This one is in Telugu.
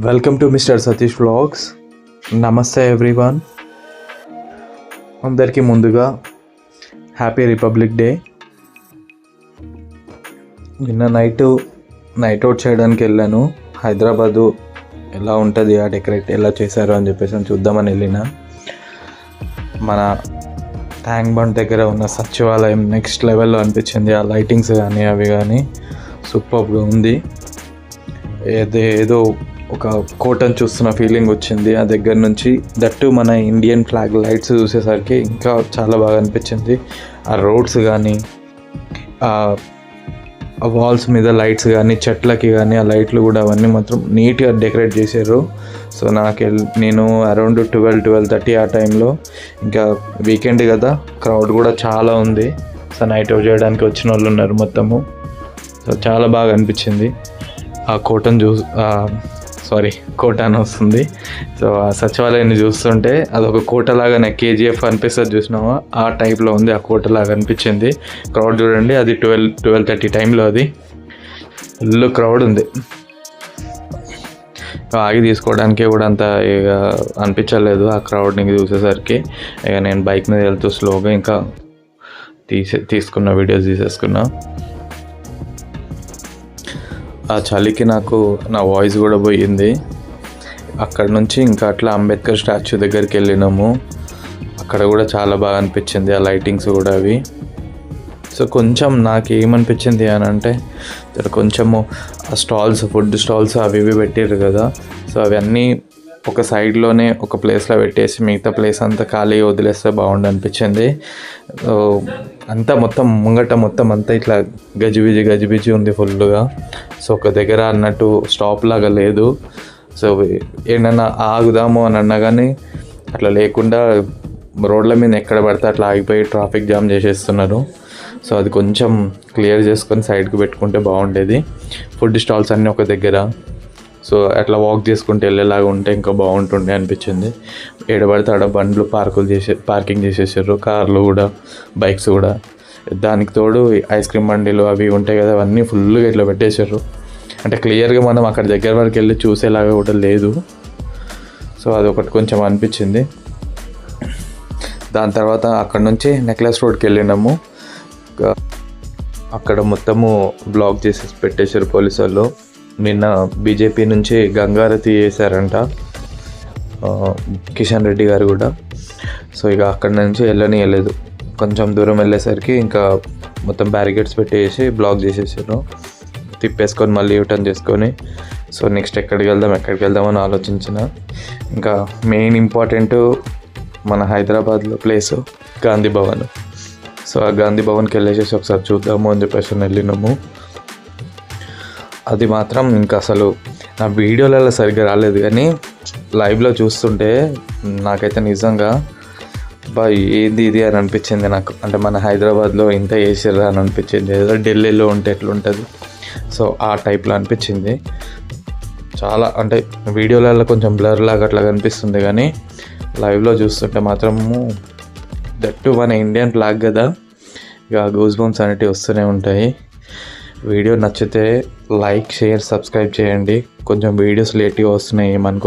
Welcome to mister Satish vlogs నమస్తే ఎవ్రీవన్ అందరికీ ముందుగా హ్యాపీ రిపబ్లిక్ డే నిన్న నైట్ నైట్ అవుట్ చేయడానికి వెళ్ళాను. హైదరాబాదు ఎలా ఉంటుంది ఆ డెకరేట్ ఎలా చేశారు అని చెప్పేసి చూద్దామని వెళ్ళిన. మన ట్యాంక్ బండ్ దగ్గర ఉన్న సచివాలయం నెక్స్ట్ లెవెల్లో అనిపించింది. ఆ లైటింగ్స్ కానీ అవి కానీ సూపర్గా ఉంది. ఏదో ఏదో ఒక కోటను చూస్తున్న ఫీలింగ్ వచ్చింది. ఆ దగ్గర నుంచి దట్టు మన ఇండియన్ ఫ్లాగ్ లైట్స్ చూసేసరికి ఇంకా చాలా బాగా అనిపించింది. ఆ రోడ్స్ కానీ ఆ వాల్స్ మీద లైట్స్ కానీ చెట్లకి కానీ ఆ లైట్లు కూడా అవన్నీ మాత్రం నీట్గా డెకరేట్ చేశారు. సో నాకు నేను అరౌండ్ ట్వెల్వ్ ట్వెల్వ్ థర్టీ ఆ టైంలో ఇంకా వీకెండ్ కదా క్రౌడ్ కూడా చాలా ఉంది. సో నైట్ అవుట్ చేయడానికి వచ్చిన వాళ్ళు ఉన్నారు మొత్తము. సో చాలా బాగా అనిపించింది. ఆ కోటను చూ సారీ కోట అని వస్తుంది. సో ఆ సచివాలయాన్ని చూస్తుంటే అదొక కోట లాగానే కేజీఎఫ్ అనిపిస్తుంది చూసినావా? ఆ టైప్లో ఉంది ఆ కోట లాగా అనిపించింది. క్రౌడ్ చూడండి అది ట్వెల్వ్ ట్వెల్వ్ థర్టీ టైంలో అది. ఫుల్ క్రౌడ్ ఉంది. ఆగి తీసుకోవడానికి కూడా అంత ఇక అనిపించలేదు ఆ క్రౌడ్ని చూసేసరికి. ఇక నేను బైక్ మీద వెళ్తూ స్లోగా ఇంకా తీసే తీసుకున్న వీడియోస్ తీసేసుకున్నా. ఆ చలికి నాకు నా వాయిస్ కూడా పోయింది. అక్కడ నుంచి ఇంకా అట్లా అంబేద్కర్ స్టాచ్యూ దగ్గరికి వెళ్ళినాము. అక్కడ కూడా చాలా బాగా అనిపించింది ఆ లైటింగ్స్ కూడా అవి. సో కొంచెం నాకు ఏమనిపించింది అని అంటే ఇక్కడ కొంచెము ఆ స్టాల్స్ ఫుడ్ స్టాల్స్ అవి ఇవి పెట్టారు కదా. సో అవన్నీ ఒక సైడ్లోనే ఒక ప్లేస్లో పెట్టేసి మిగతా ప్లేస్ అంతా ఖాళీ వదిలేస్తే బాగుండు అనిపించింది. సో అంతా మొత్తం ముంగట మొత్తం అంతా ఇట్లా గజిబిజి గజిబిజి ఉంది ఫుల్గా సో ఒక దగ్గర అన్నట్టు స్టాప్ లాగా లేదు. సో ఏంటన్నా ఆగుదాము అని అన్నా కానీ అట్లా లేకుండా రోడ్ల మీద ఎక్కడ పడితే అట్లా ఆగిపోయి ట్రాఫిక్ జామ్ చేసేస్తున్నారు. సో అది కొంచెం క్లియర్ చేసుకొని సైడ్కి పెట్టుకుంటే బాగుండేది. ఫుడ్ స్టాల్స్ అన్నీ ఒక దగ్గర. సో అట్లా వాక్ చేసుకుంటూ వెళ్ళేలాగా ఉంటే ఇంకా బాగుంటుండే అనిపించింది. ఏడబడితే ఆడ బండ్లు పార్కులు చేసే పార్కింగ్ చేసేసారు కార్లు కూడా బైక్స్ కూడా. దానికి తోడు ఐస్ క్రీమ్ బండిలు అవి ఉంటాయి కదా అవన్నీ ఫుల్గా ఇట్లా పెట్టేశారు అంటే క్లియర్గా మనం అక్కడ దగ్గర వరకు వెళ్ళి చూసేలాగా కూడా లేదు. సో అది ఒకటి కొంచెం అనిపించింది. దాని తర్వాత అక్కడ నుంచి నెక్లెస్ రోడ్కి వెళ్ళినాము. అక్కడ మొత్తము బ్లాక్ చేసేసి పెట్టేశారు పోలీసు వాళ్ళు నిన్న బీజేపీ నుంచి గంగారతి చేశారంట కిషన్ రెడ్డి గారు కూడా. సో ఇక అక్కడి నుంచి వెళ్ళనియలేదు. కొంచెం దూరం వెళ్ళేసరికి ఇంకా మొత్తం బ్యారికేడ్స్ పెట్టేసి బ్లాక్ చేసేసారు. తిప్పేసుకొని మళ్ళీ యూటర్న్ చేసుకొని. సో నెక్స్ట్ ఎక్కడికి వెళ్దాం ఎక్కడికి వెళ్దాం అని ఆలోచించిన. ఇంకా మెయిన్ ఇంపార్టెంట్ మన హైదరాబాద్లో ప్లేస్ గాంధీ భవన్. సో ఆ గాంధీ భవన్కి వెళ్ళేసేసి ఒకసారి చూద్దాము అని చెప్పేసి వెళ్ళినాము. అది మాత్రం ఇంకా అసలు నా వీడియోలలో సరిగ్గా రాలేదు. కానీ లైవ్లో చూస్తుంటే నాకైతే నిజంగా బా ఏది ఇది అని అనిపించింది నాకు. అంటే మన హైదరాబాద్లో ఇంత వేసారు అని అనిపించింది. ఏదో ఢిల్లీలో ఉంటే ఎట్లుంటుంది. సో ఆ టైప్లో అనిపించింది. చాలా అంటే వీడియోలలో కొంచెం బ్లర్ లాగా అట్లా కనిపిస్తుంది. కానీ లైవ్లో చూస్తుంటే మాత్రము దట్టు మన ఇండియన్ ఫ్లాగ్ కదా. ఇక గూస్ బంప్స్ అనేటివి వస్తూనే ఉంటాయి. వీడియో నచ్చితే లైక్ షేర్ సబ్స్క్రైబ్ చేయండి. కొంచెం వీడియోస్ లేట్గా వస్తున్నాయి ఏమనుకో